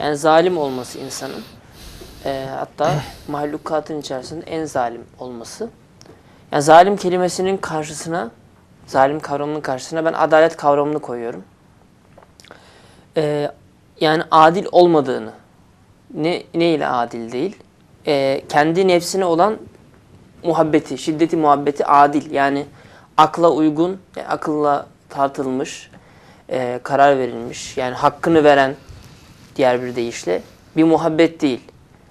Yani zalim olması insanın. e, hatta mahlukatın içerisinde en zalim olması. Yani zalim kelimesinin karşısına, zalim kavramının karşısına ben adalet kavramını koyuyorum. E, yani adil olmadığını, ne, ne ile adil değil? E, kendi nefsine olan muhabbeti, şiddeti muhabbeti adil. Yani akla uygun, yani akılla tartılmış, e, karar verilmiş. Yani hakkını veren diğer bir deyişle bir muhabbet değil.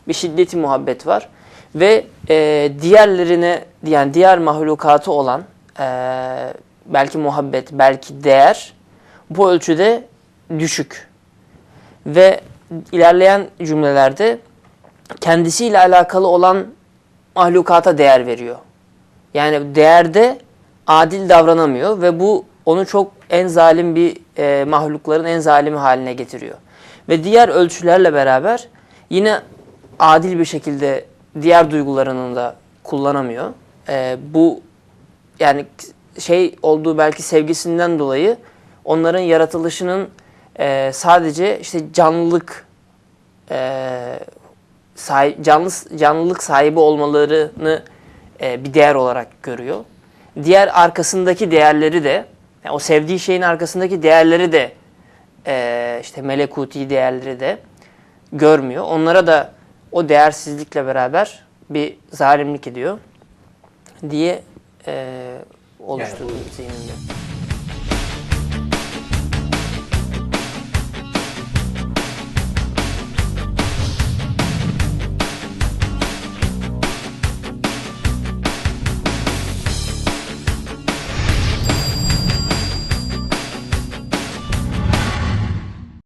Bir şiddeti muhabbet var. Ve e, diğerlerine, yani diğer mahlukatı olan e, belki muhabbet, belki değer bu ölçüde düşük. Ve ilerleyen cümlelerde kendisiyle alakalı olan mahlukata değer veriyor. Yani değerde adil davranamıyor ve bu onu çok en zalim bir e, mahlukların en zalimi haline getiriyor. Ve diğer ölçülerle beraber yine adil bir şekilde diğer duygularını da kullanamıyor. E, bu yani şey olduğu belki sevgisinden dolayı onların yaratılışının e, sadece işte canlılık e, sahi- canlı canlılık sahibi olmalarını e, bir değer olarak görüyor. Diğer arkasındaki değerleri de yani o sevdiği şeyin arkasındaki değerleri de e, işte melekuti değerleri de görmüyor. Onlara da o değersizlikle beraber bir zalimlik ediyor diye e, oluşturdu zihninde.